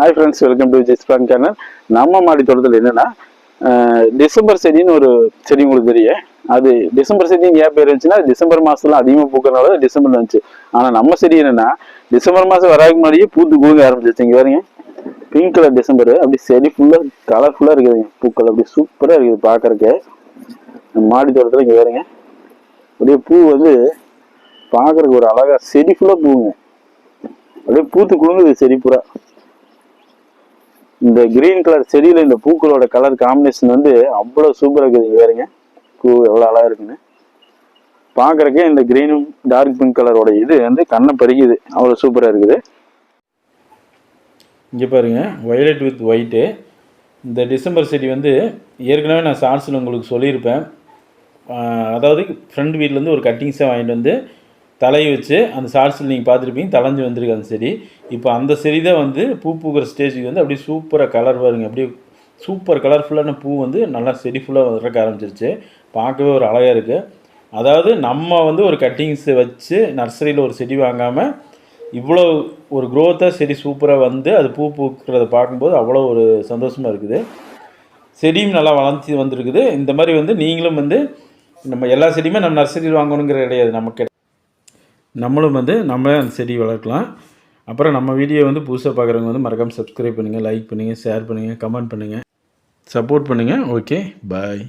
Hi friends welcome to ஜிஸ் plan channel நம்ம மாடி தோட்டத்தில் என்னென்னா டிசம்பர் செடின்னு ஒரு செடி உங்களுக்கு தெரியும். அது டிசம்பர் செடின்னு ஏன் பேர் இருந்துச்சுன்னா டிசம்பர் மாதத்துல அதிகமாக பூக்கிறனால டிசம்பர் வந்துச்சு ஆனால் நம்ம செடி என்னென்னா டிசம்பர் மாதம் வராதுக்கு முன்னாடியே பூத்து குழுங்க ஆரம்பிச்சிச்சு இங்கே பாருங்க. Pink colour December. அப்படி செடி ஃபுல்லாக கலர்ஃபுல்லாக இருக்குதுங்க பூக்கள் அப்படி சூப்பராக இருக்குது பார்க்குறக்கு மாடி தோட்டத்தில் இங்கே பாருங்க. அப்படியே பூ வந்து பார்க்குறக்கு ஒரு அழகாக செடி ஃபுல்லாக பூங்க அப்படியே பூத்து குழுங்குது செடி பூரா. இந்த கிரீன் கலர் செடியில் இந்த பூக்களோட கலர் காம்பினேஷன் வந்து அவ்வளோ சூப்பராக இருக்குது. வேறுங்க பூ எவ்வளோ அழகாக இருக்குன்னு. பார்க்குறக்கே இந்த க்ரீனும் டார்க் பிங்க் கலரோட இது வந்து கண்ணை பறிக்குது. அவ்வளோ சூப்பராக இருக்குது. இங்கே பாருங்க. வயலட் வித் ஒயிட்டு இந்த டிசம்பர் செடி வந்து ஏற்கனவே நான் ஷார்ட்ஸில் உங்களுக்கு சொல்லியிருப்பேன். அதாவது ஃப்ரெண்ட் வீட்டிலேருந்து ஒரு கட்டிங்ஸை வாங்கிட்டு வந்து தலையை வச்சு அந்த ஷார்ட்ஸில் நீங்கள் பார்த்துருப்பீங்க தலைஞ்சு வந்திருக்கு அந்த செடி. இப்போ அந்த செடி தான் வந்து பூ பூக்கிற ஸ்டேஜுக்கு வந்து அப்படியே சூப்பராக கலர் வருங்க அப்படியே சூப்பர் கலர்ஃபுல்லான பூ வந்து நல்லா செடி ஃபுல்லாக வர்றக்க ஆரம்பிச்சிருச்சு. பார்க்கவே ஒரு அழகாக இருக்குது அதாவது நம்ம வந்து ஒரு கட்டிங்ஸை வச்சு நர்சரியில் ஒரு செடி வாங்காமல் இவ்வளோ ஒரு க்ரோத்தாக செடி சூப்பராக வந்து அது பூ பூக்கிறத பார்க்கும்போது அவ்வளோ ஒரு சந்தோஷமாக இருக்குது. செடியும் நல்லா வளர்ந்து வந்திருக்குது. இந்த மாதிரி வந்து நீங்களும் வந்து நம்ம எல்லா செடியுமே நம்ம நர்சரியில் வாங்கணுங்கிற கிடையாது. நமக்கு நம்மளும் வந்து நம்ம அந்த செடி வளர்க்கலாம். அப்புறம் நம்ம வீடியோ வந்து புதுசாக பார்க்குறவங்க வந்து மறக்காமல் சப்ஸ்கிரைப் பண்ணுங்கள் லைக் பண்ணுங்கள் ஷேர் பண்ணுங்கள் கமெண்ட் பண்ணுங்கள் சப்போர்ட் பண்ணுங்கள் ஓகே பாய்